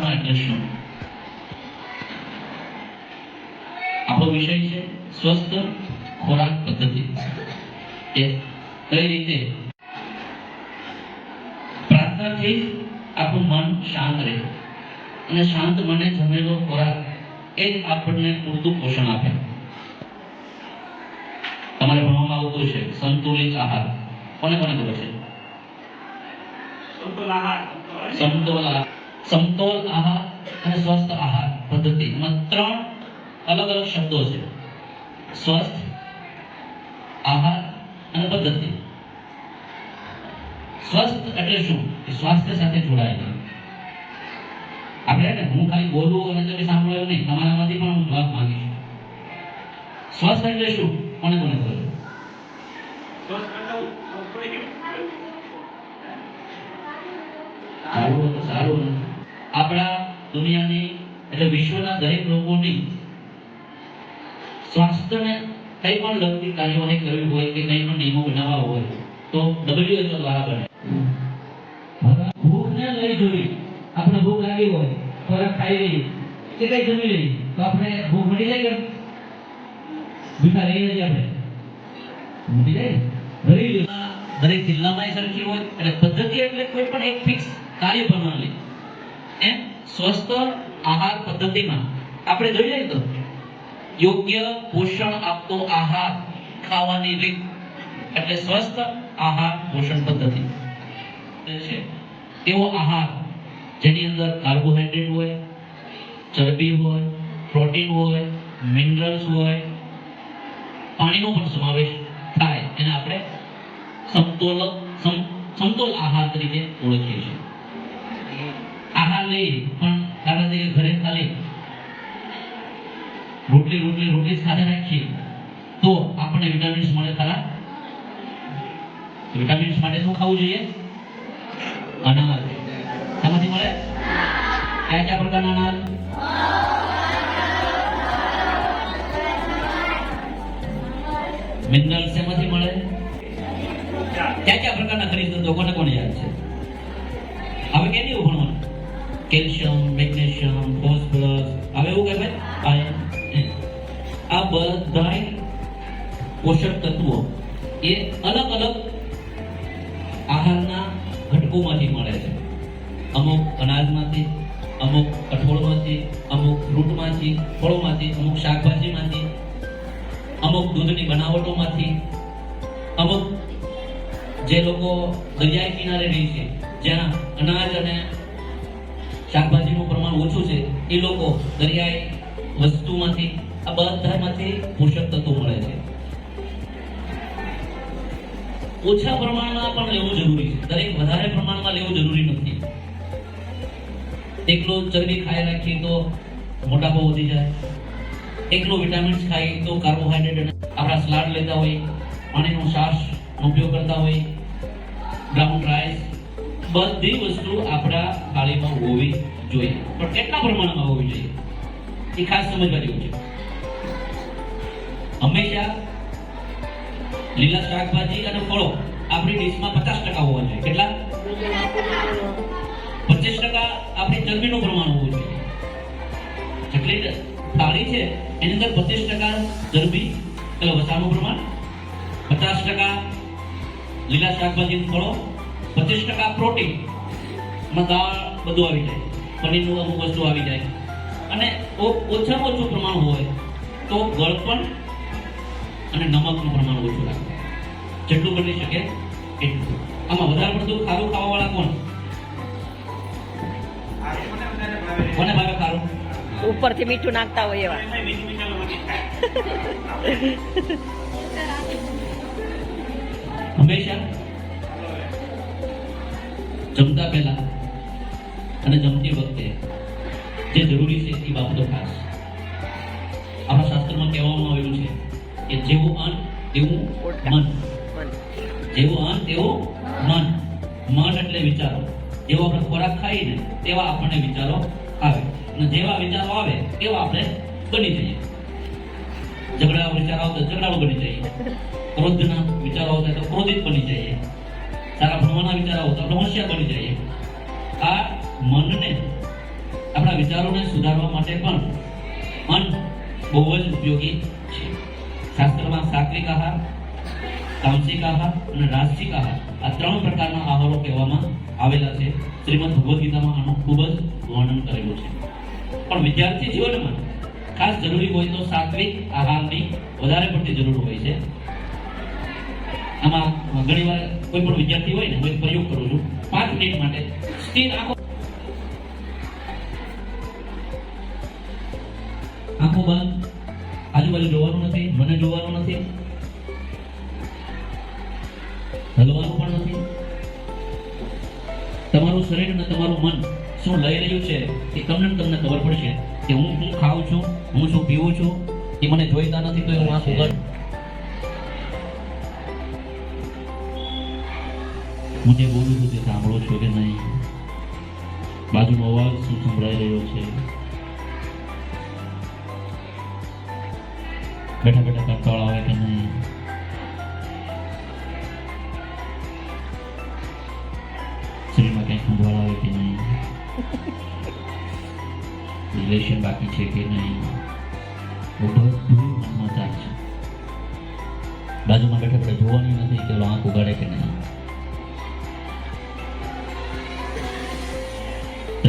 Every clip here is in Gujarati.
એટલે આપણો વિષય છે સ્વસ્થ ખોરાક પદ્ધતિ. કઈ રીતે? પ્રાર્થનાથી આપણું મન શાંત રહે. અને શાંત મને જમેલો ખોરાક એ જ આપણને પૂરતું પોષણ આપે. તમારે ભણવામાં આવતું છે સંતુલિત આહાર. કોને કોને ખબર છે? સમતોલ આહાર. સમતોલ આહાર અને સ્વસ્થ આહાર પદ્ધતિ. એમાં ત્રણ અલગ અલગ શબ્દો છે. સ્વસ્થ આહાર અને પદ્ધતિ. સ્વસ્થ એટલે શું? કે સ્વાસ્થ્ય સાથે જોડાયેલું. આપણે ને હું ખાલી બોલું અને તમે સાંભળો નહીં. તમારામાંથી પણ હું જવાબ માંગીશ. સ્વસ્થ એટલે શું? કોને કોને ખબર સારું તો સારું આપણા દુનિયાની, એટલે વિશ્વના દરેક લોકોની સ્વાસ્થ્યને કંઈ પણ લગતી કાર્યવાહી કરવી હોય કે કંઈ પણ નિયમો બનાવવા હોય, તો ડબલ્યુએચઓ દ્વારા બને. ભૂખને લઈ જોઈ, આપણે ભૂખ લાગી હોય, ખોરાક ખાઈ લઈએ, કે કઈ જમી રહી તો આપણે ભૂખ મટી જાય કે ભૂખા રહીએ છીએ આપણે. મટી જાય? રહી દરેક જિલ્લામાં સરખી હોય, એટલે પદ્ધતિ એટલે કોઈ પણ એક ફિક્સ કાર્ય પ્રણાલી. એમ સ્વસ્થ આહાર પદ્ધતિમાં. આપણે જોઈ લઈએ તો, યોગ્ય પોષણ આપતો આહાર ખાવાની રીત, એટલે સ્વસ્થ આહાર પોષણ પદ્ધતિ. છે. એવો આહાર જેની અંદર કાર્બોહાઈડ્રેટ હોય, ચરબી હોય, પ્રોટીન હોય, મિનરલ્સ હોય, પાણીનો પણ સમાવેશ થાય. એને આપણે સમતોલ, સમ- સમતોલ આહાર તરીકે ઓળખીએ છીએ. આહાર લઈ પણ તરીકે ઘરે ખાલી. રોટલી રોટલી રોટલી જ રાખીએ તો આપણને વિટામિન્સ મળે ખરા? વિટામિન્સ માટે શું ખાવું જોઈએ? અનાજ. શેમાંથી મળે? કયા કયા પ્રકારના અનાજ? મિનરલ શેમાંથી મળે? કયા કયા પ્રકારના ખનિજ તત્વો? કોને કોને યાદ છે? હવે કેની ભણવાનું કેલ્શિયમ, મેગ્નેશિયમ, ફોસ્ફરસ, હવે એવું કહેવાય આયન આ બધાય પોષક તત્વો એ અલગ અલગ આહારના ઘટકોમાંથી મળે છે. અમુક અનાજમાંથી, અમુક કઠોળમાંથી, અમુક ફ્રૂટમાંથી, ફળોમાંથી, અમુક શાકભાજીમાંથી, અમુક દૂધની બનાવટોમાંથી, અમુક જે લોકો દરિયાઈ કિનારે રહે છે, જ્યાં અનાજ અને શાકભાજીનું પ્રમાણ ઓછું છે, એ લોકો દરિયાઈ વસ્તુમાંથી, આ બધામાંથી પોષક તત્વો મળે છે. ઓછા પ્રમાણમાં પણ લેવું જરૂરી છે. દરેક વધારે પ્રમાણમાં લેવું જરૂરી નથી. એકલો ચરબી ખાઈ રાખીએ તો મોટાપો વધી જાય. એકલો વિટામિન્સ ખાઈ તો કાર્બોહાઈડ્રેટ આપણા સલાડ લેતા હોય, પાણીનો છાશ ઉપયોગ કરતા હોય, બ્રાઉન રાઈસ બધી વસ્તુ આપણા થાળીમાં હોવી જોઈએ. પણ કેટલા પ્રમાણમાં હોવી જોઈએ? એ ખાસ સમજવા જેવું છે. હંમેશા લીલા શાકભાજી અને ફળો આપણી ડીશમાં પચાસ ટકા હોવા જોઈએ. કેટલા? પચીસ ટકા આપણી ચરબીનું પ્રમાણ હોવું જોઈએ. જેટલી થાળી છે, એની અંદર પચીસ ટકા ચરબી એટલે વસાનું પ્રમાણ, પચાસ ટકા લીલા શાકભાજી ફળો પચીસ ટકા પ્રોટીનમાં દાળ બધું આવી જાય પનીરનું અમુક વસ્તુ આવી જાય. અને ઓછામાં ઓછું પ્રમાણ હોય તો ગળપણ અને નમકનું પ્રમાણ ઓછું રાખવું જેટલું બની શકે એટલું. આમાં વધારે પડતું ખારું ખાવા વાળા કોણ? કોને ભાવે ખારું? ઉપરથી મીઠું નાખતા હોય એવા. હંમેશા? જમતા પહેલા અને જમતી વખતે જે જરૂરી છે એ બાબતો ખાસ. આપણા શાસ્ત્રમાં કહેવામાં આવેલું છે કે જેવું અન્ન, તેવું મન. જેવું અન્ન, તેવું મન. મન એટલે વિચારો. જેવો આપણે ખોરાક ખાઈએ ને, તેવા આપણને વિચારો આવે. અને જેવા વિચારો આવે, તેવા આપણે બની જઈએ. ઝઘડા વિચારો આવતા ઝઘડાળુ બની જઈએ. ક્રોધના વિચારો આવતા તો ક્રોધિત બની જઈએ. સારા ભણવાના વિચારો તો આપણે હોશિયાર બની જઈએ. આ મનને, આપણા વિચારોને સુધારવા માટે પણ મન બહુ જ ઉપયોગી છે. શાસ્ત્રમાં સાત્વિક આહાર, તામસિક આહાર અને રાજસિક આહાર આ ત્રણ પ્રકારના આહારો કહેવામાં આવેલા છે. શ્રીમદ ભગવદ્ ગીતામાં આનું ખૂબ જ વર્ણન કરેલું છે. પણ વિદ્યાર્થી જીવનમાં ખાસ જરૂરી હોય તો સાત્વિક આહારની વધારે પડતી જરૂર હોય છે. આમાં ઘણી વાર કોઈ પણ વિદ્યાર્થી હોય ને, હું પ્રયોગ કરું છું. પાંચ મિનિટ માટે. સ્થિર આંખો આંખો બંધ. આજુબાજુ જોવાનું નથી, મને જોવાનું નથી. હલવાનું પણ નથી. તમારું શરીર અને તમારું મન શું લઈ રહ્યું છે એ તમને તમને ખબર પડશે કે હું શું ખાઉં છું, હું શું પીવું છું, એ મને જોઈતા નથી, તો હું આંખો બંધ. હું જે બોલું છું તે સાંભળો છો કે નહીં? બાજુનો અવાજ શું સંભળાઈ રહ્યો છે? બેઠા બેઠા કંટાળ આવે કે નહીં? શરીરમાં કંઈ સંભાળ આવે કે નહીં? રિલેશન બાકી છે કે નહીં? બધું મનમાં ચાલશે બાજુમાં બેઠા બેઠા જોવાની નથી કે આંખ ઉગાડે કે નહીં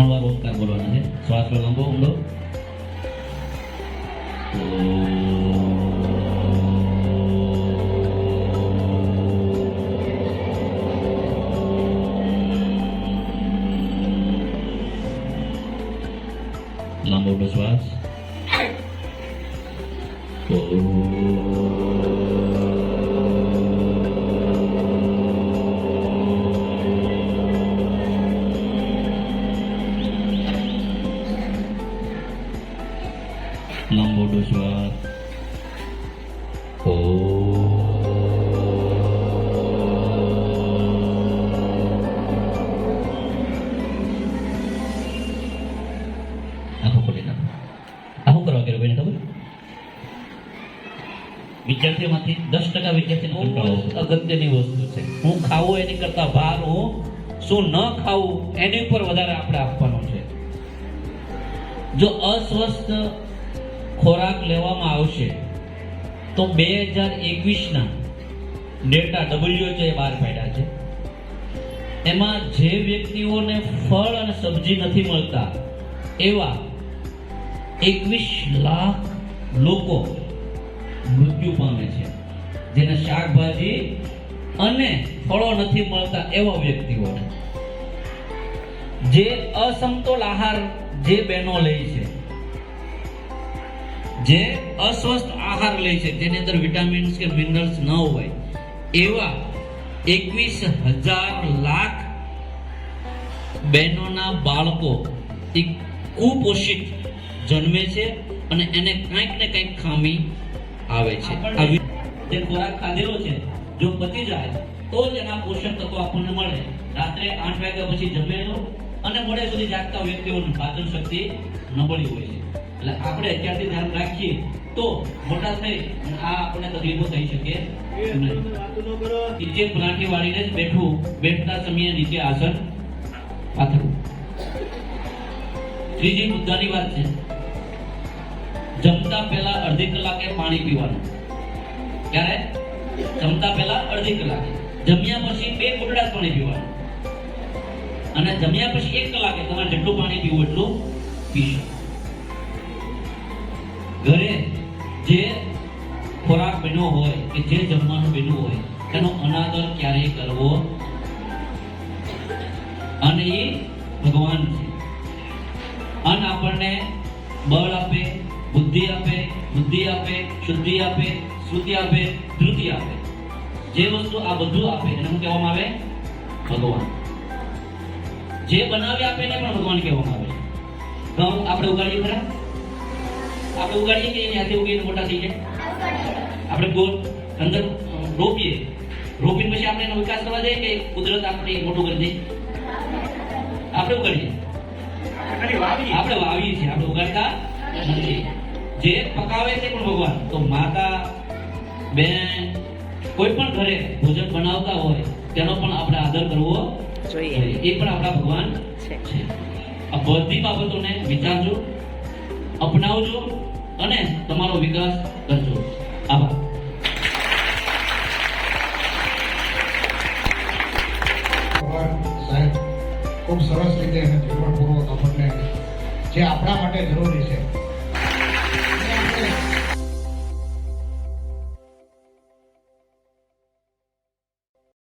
ત્રણ વાર ઓમકાર બોલવાના છે શ્વાસ લો લાંબો ઊંડો લાંબો ઊંડો શ્વાસ લાંબો કોઈને ખબર વિદ્યાર્થીઓમાંથી દસ ટકા વિદ્યાર્થીનો અગત્યની વસ્તુ છે હું ખાવું એની કરતા ભાર હું શું ન ખાવું એની ઉપર વધારે આપણે આપવાનું છે. જો અસ્વસ્થ ખોરાક લેવામાં આવશે. તો બે હજાર એકવીસના ડેટા ડબલ્યુએચઓએ બહાર પાડ્યા છે. એમાં જે વ્યક્તિઓને ફળ અને સબ્જી નથી મળતા, એવા એકવીસ લાખ લોકો મૃત્યુ પામે છે. જેને શાકભાજી અને ફળો નથી મળતા એવા વ્યક્તિઓને. જે અસમતોલ આહાર જે બહેનો લે છે જે અસ્વસ્થ આહાર લે છે તેની અંદર વિટામિન્સ કે મિનરલ્સ ન હોય એવા એકવીસ હજાર લાખ બહેનોના બાળકો એ કુપોષિત જન્મે છે અને એને કંઈક ને કંઈક ખામી આવે છે. જે ખોરાક ખાધેલો છે જો પતી જાય તો જ એના પોષક તત્વો આપણને મળે. રાત્રે આઠ વાગ્યા પછી જમેલો અને મોડે સુધી જાગતા વ્યક્તિઓની પાચન શક્તિ નબળી હોય છે. એટલે આપણે અત્યારથી ધ્યાન રાખીએ તો મોટા થઈ આ આપણને તકલીફો થઈ શકે નીચે પલાઠી વાળીને જ બેઠું, બેઠતા સમયે નીચે આસન પાથરવું ત્રીજી મુદ્દાની વાત છે. જમતા પહેલા અડધી કલાકે પાણી પીવાનું. ક્યારે? જમતા પહેલા અડધી કલાકે. જમ્યા પછી બે ઘૂંટડા પાણી પીવાનું. અને જમ્યા પછી એક કલાકે તમારે જેટલું પાણી પીવું એટલું પી શકો ઘરે જે ખોરાક બન્યો હોય કે જે જમવાનું બન્યું હોય, તેનો અનાદર ક્યારેય કરવો અને એ ભગવાન છે. અન્ન આપણને બળ આપે, બુદ્ધિ આપે બુદ્ધિ આપે, શુદ્ધિ આપે શ્રુતિ આપે, ધૃતિ આપે. જે વસ્તુ આ બધું આપે, એને શું કહેવામાં આવે? ભગવાન. જે બનાવી આપે, એને પણ ભગવાન કહેવામાં આવે ઘઉં આપણે ઉગાડીએ ખરા? આપણે ઉગાડીએ કે એની હાથે ઉગીને મોટા થઈ જાય? આપણે ગોળ અંદર રોપીએ. રોપીને પછી આપણે એનો વિકાસ કરવા જઈએ કે કુદરત આપણે મોટું કરી દે? આપણે ઉગાડીએ. આપણે વાવીએ. છીએ. આપણે ઉગાડતા નથી. જે પકાવે છે પણ ભગવાન. તો માતા બેન કોઈ પણ ઘરે ભોજન બનાવતા હોય તેનો પણ આપણે આદર કરવો જોઈએ. એ પણ આપણા ભગવાન છે. છે. આ બધી બાબતોને વિચારજો. અપનાવજો અને તમારો વિકાસ કરજો. આભાર. ખૂબ સરસ રીતે જે આપણા માટે જરૂરી છે.